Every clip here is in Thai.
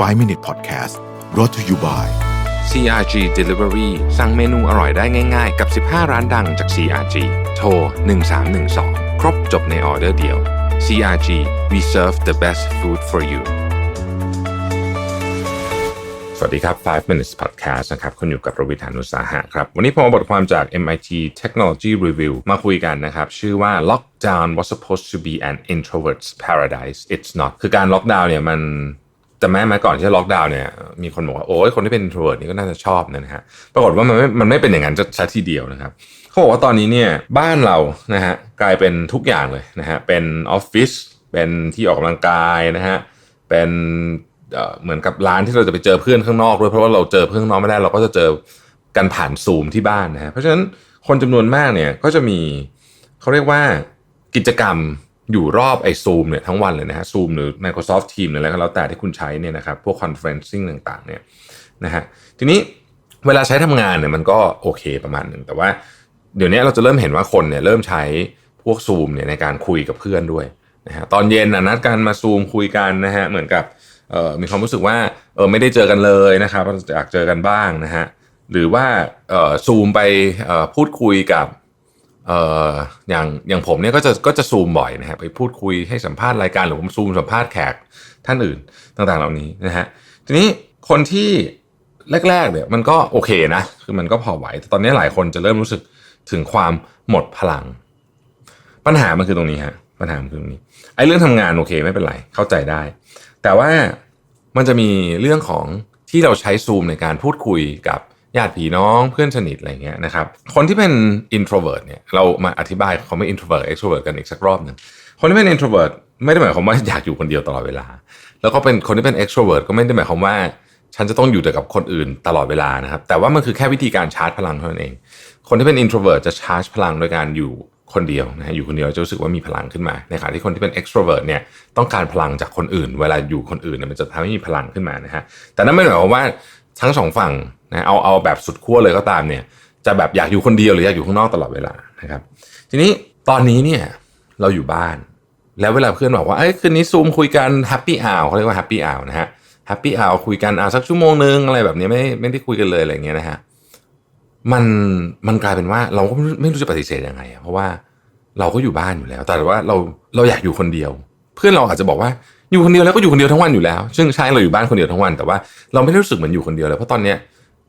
5 Minute Podcast brought to you by CRG Delivery สั่งเมนูอร่อยได้ง่ายๆ กับ 15 ร้านดังจาก CRG โทร 1312 ครบจบในออเดอร์เดียว CRG we serve the best food for you สวัสดีครับ 5 minutes podcast นะครับ คุณอยู่กับประวิทานุสาหะครับ วันนี้ผมเอาบทความจาก MIT Technology Review มาคุยกันนะครับ ชื่อว่า Lockdown was supposed to be an introvert's paradise it's not คือการล็อกดาวน์เนี่ยมัน แต่แม้มาก่อนที่จะล็อกดาวน์เนี่ยมีคนบอกว่าโอ้ยคนที่เป็น introvert นี่ก็น่าจะชอบนะฮะปรากฏว่ามันไม่มันไม่เป็นอย่างนั้นจะชัดทีเดียวนะครับเขาบอกว่าตอนนี้เนี่ยบ้านเรานะฮะกลายเป็นทุกอย่างเลยนะฮะเป็นออฟฟิศเป็นที่ออกกำลังกายนะฮะเป็นเอ่อเหมือนกับร้านที่เราจะไปเจอเพื่อนข้างนอกด้วยเพราะว่าเราเจอเพื่อนข้างนอกไม่ได้เราก็จะเจอกันผ่านซูมที่บ้านนะฮะเพราะฉะนั้นคนจำนวนมากเนี่ยก็จะมีเขาเรียกว่ากิจกรรม อยู่รอบไอ้ซูมเนี่ยทั้งวันเลยนะฮะซูมหรือ Microsoft Teams หรืออะไรก็แล้วแต่ที่คุณใช้เนี่ยนะครับพวก conferencing ต่างๆเนี่ยนะฮะทีนี้เวลาใช้ทำงานเนี่ยมันก็โอเคประมาณหนึ่งแต่ว่าเดี๋ยวนี้เราจะเริ่มเห็นว่าคนเนี่ยเริ่มใช้พวกซูมเนี่ยในการคุยกับเพื่อนด้วยนะฮะตอนเย็นนะนัดกันมาซูมคุยกันนะฮะเหมือนกับเอ่อมีความรู้สึกว่าเออไม่ได้เจอกันเลยนะครับอยากเจอกันบ้างนะฮะหรือว่าเอ่อซูมไปเอ่อพูดคุยกับ เอ่ออย่างอย่างผมเนี่ยก็จะก็จะซูมบ่อยนะฮะไปพูดคุยให้สัมภาษณ์รายการหรือผมซูมสัมภาษณ์แขกท่านอื่นต่างๆ เหล่านี้นะฮะทีนี้คนที่แรกๆเนี่ยมันก็โอเคนะคือมันก็พอไหวแต่ตอนนี้หลายคนจะเริ่มรู้สึกถึงความหมดพลัง ปัญหามันคือตรงนี้ฮะปัญหามันคือตรงนี้ไอ้เรื่องทำงานโอเคไม่เป็นไรเข้าใจได้ แต่ว่ามันจะมีเรื่องของที่เราใช้ซูมในการพูดคุยกับ ญาติพี่น้องเพื่อนสนิทอะไรเงี้ยนะครับคนที่เป็น introvert เนี่ยเรามาอธิบายเขาไม่ introvert extrovert กันอีกสักรอบหนึ่งคนที่เป็น introvert ไม่ได้หมายความว่าอยากอยู่คนเดียวตลอดเวลา แล้วก็เป็นคนที่เป็น extrovert ก็ไม่ได้หมายความว่า ฉันจะต้องอยู่แต่กับคนอื่นตลอดเวลานะครับ แต่ว่ามันคือแค่วิธีการชาร์จพลังเท่านั้นเอง คนที่เป็น introvert จะชาร์จพลังโดยการอยู่คนเดียวนะฮะอยู่คนเดียวจะรู้สึกว่ามีพลังขึ้นมาในขณะที่คนที่เป็น extrovert เนี่ยต้องการพลังจากคนอื่น เวลาอยู่คนอื่นเนี่ยมันจะทำให้มีพลังขึ้นมานะฮะแต่นั่นไม่หมายความว่าทั้งสองฝั่ง นะเอาเอาแบบสุดขั้วเลยก็ตามเนี่ย จะแบบอยากอยู่คนเดียวหรืออยากอยู่ข้างนอกตลอดเวลานะครับ ทีนี้ตอนนี้เนี่ยเราอยู่บ้าน แล้วเวลาเพื่อนบอกว่าเอ้ยคืนนี้ซูมคุยกัน happy hour เขาเรียกว่า happy hour นะฮะ happy hour คุยกันอ่าสักชั่วโมงนึงอะไรแบบนี้ไม่ไม่ได้คุยกันเลยอะไรเงี้ยนะฮะมันมันกลายเป็นว่าเราก็ไม่รู้จะปฏิเสธยังไง เพราะว่าเราก็อยู่บ้านอยู่แล้ว แต่ว่าเราเราอยากอยู่คนเดียว เพื่อนเราอาจจะบอกว่าอยู่คนเดียวแล้วก็อยู่คนเดียวทั้งวันอยู่แล้ว ซึ่งใช่เราอยู่บ้านคนเดียวทั้งวัน แต่ว่าเราไม่ได้รู้สึกเหมือนอยู่คนเดียวเลยเพราะตอนเนี้ย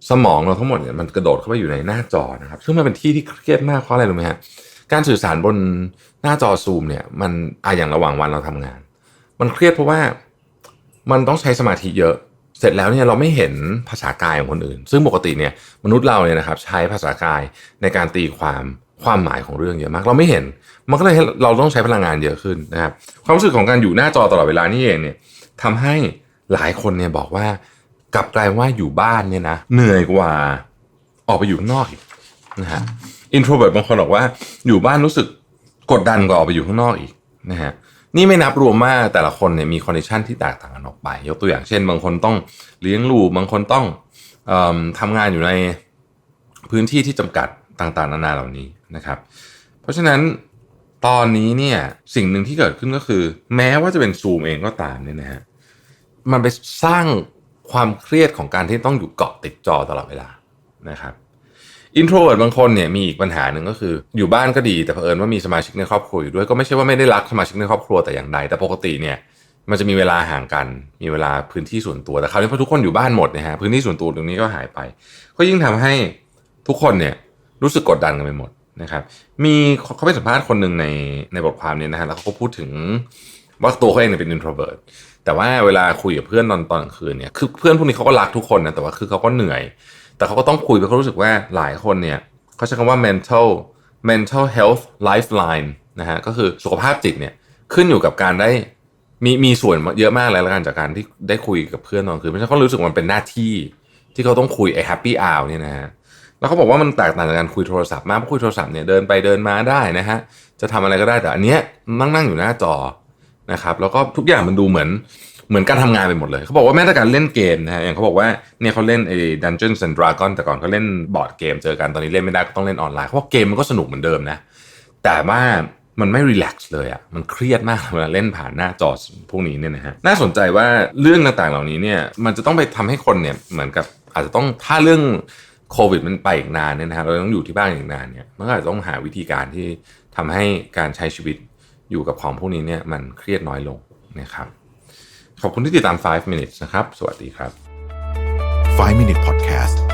สมองเราทั้งหมดเนี่ยมันกระโดดเข้าไปอยู่ในหน้าจอนะครับ ซึ่งมันเป็นที่ที่เครียดมากเพราะอะไรรู้ไหมฮะการสื่อสารบนหน้าจอซูมเนี่ยมันอะอย่างระหว่างวันเราทำงาน มันเครียดเพราะว่ามันต้องใช้สมาธิเยอะ เสร็จแล้วเนี่ยเราไม่เห็นภาษากายของคนอื่น ซึ่งปกติเนี่ยมนุษย์เราเนี่ยนะครับใช้ภาษากายในการตีความความหมายของเรื่องเยอะมาก เราไม่เห็นมันก็เลยเราต้องใช้พลังงานเยอะขึ้นนะครับความรู้สึกของการอยู่หน้าจอตลอดเวลานี่เองเนี่ยทำให้หลายคนเนี่ยบอกว่า กลับกลายว่าอยู่บ้านเนี่ยนะเหนื่อยกว่าออกไปอยู่ข้างนอกอีกนะฮะอินโทรเวิร์บางคนบอกว่าอยู่บ้านรู้สึกกดดันกว่าออกไปอยู่ข้างนอกอีกนะฮะนี่ไม่นับรวมว่าแต่ละคนเนี่ยมีคอนดิชันที่แตกต่างกันออกไป ยกตัวอย่างเช่น บางคนต้องเลี้ยงลูกบางคนต้องออทำงานอยู่ในพื้นที่ที่จำกัดต่างๆ นานาเหล่านี้นะครับ เพราะฉะนั้นตอนนี้เนี่ยสิ่งหนึ่งที่เกิดขึ้นก็คือ แม้ว่าจะเป็นซูมเองก็ตามเนี่ยนะฮะมันไปสร้าง ความเครียดของการที่ต้องอยู่เกาะติดจอตลอดเวลานะครับอินโทรเวิร์ดบางคนเนี่ยมีอีกปัญหาหนึ่งก็คือ อยู่บ้านก็ดีแต่เผอิญว่ามีสมาชิกในครอบครัวอยู่ด้วยก็ไม่ใช่ว่าไม่ได้รักสมาชิกในครอบครัวแต่อย่างใดแต่ปกติเนี่ยมันจะมีเวลาห่างกัน มีเวลาพื้นที่ส่วนตัวแต่คราวนี้พอทุกคนอยู่บ้านหมดนะฮะพื้นที่ส่วนตัวตรงนี้ก็หายไป ก็ยิ่งทำให้ทุกคนเนี่ยรู้สึกกดดันกันไปหมดนะครับ มีเขาไปสัมภาษณ์คนหนึ่งในในบทความนี้นะฮะแล้วเขาก็พูดถึงว่าตัวเขาเองเนี่ยเป็น introvert แต่ว่าเวลาคุยกับเพื่อนตอนตอนกลางคืนเนี่ยคือเพื่อนพวกนี้เขาก็รักทุกคนนะแต่ว่าคือเขาก็เหนื่อย แต่เขาก็ต้องคุยเพราะเขารู้สึกว่าหลายคนเนี่ยเขาใช้คำว่า mental mental health lifeline นะฮะก็คือสุขภาพจิตเนี่ยขึ้นอยู่กับการได้มีมีส่วนเยอะมากเลยล้วกันจากการที่ได้คุยกับเพื่อนตอนคืนไม่ใช่เขารู้สึกว่ามันเป็นหน้าที่ที่เขาต้องคุยไอ้ happy hour เนี่ยนะฮะแล้วเขาบอกว่ามันแตกต่างจากการคุยโทรศัพท์มากเพราะคุยโทรศัพท์เนี่ยเดินไปเดินมาได้นะฮะจะทำอะไรก็ได้แต่อันเนี้ยนั่งนั่งอยู่หน้าจอ นะครับแล้วก็ทุกอย่างมันดูเหมือนเหมือนการทำงานไปหมดเลย เขาบอกว่าแม้แต่การเล่นเกมนะฮะอย่างเขาบอกว่าเนี่ยเขาเล่นไอ้ Dungeons and Dragon แต่ก่อนเขาเล่นบอร์ดเกมเจอกันตอนนี้เล่นไม่ได้ก็ต้องเล่นออนไลน์เขาบอกเกมมันก็สนุกเหมือนเดิมนะแต่ว่ามันไม่รีแลกซ์เลยอะ่ะมันเครียดมากเวลาเล่นผ่านหน้าจอพวกนี้เนี่ยนะฮะน่าสนใจว่าเรื่องต่างๆเหล่านี้เนี่ยมันจะต้องไปทำให้คนเนี่ยเหมือนกับอาจจะต้องถ้าเรื่องโควิดมันไปอีกนานเนี่ยนะฮะเราต้องอยู่ที่บ้านอีกนานเนี่ยมันก็อาจจะต้องหาวิธีการที่ทำให้การใช้ชีวิต อยู่กับของพวกนี้เนี่ยมันเครียดน้อยลงนะครับ ขอบคุณที่ติดตาม 5 minutes นะครับ สวัสดีครับ 5 Minute Podcast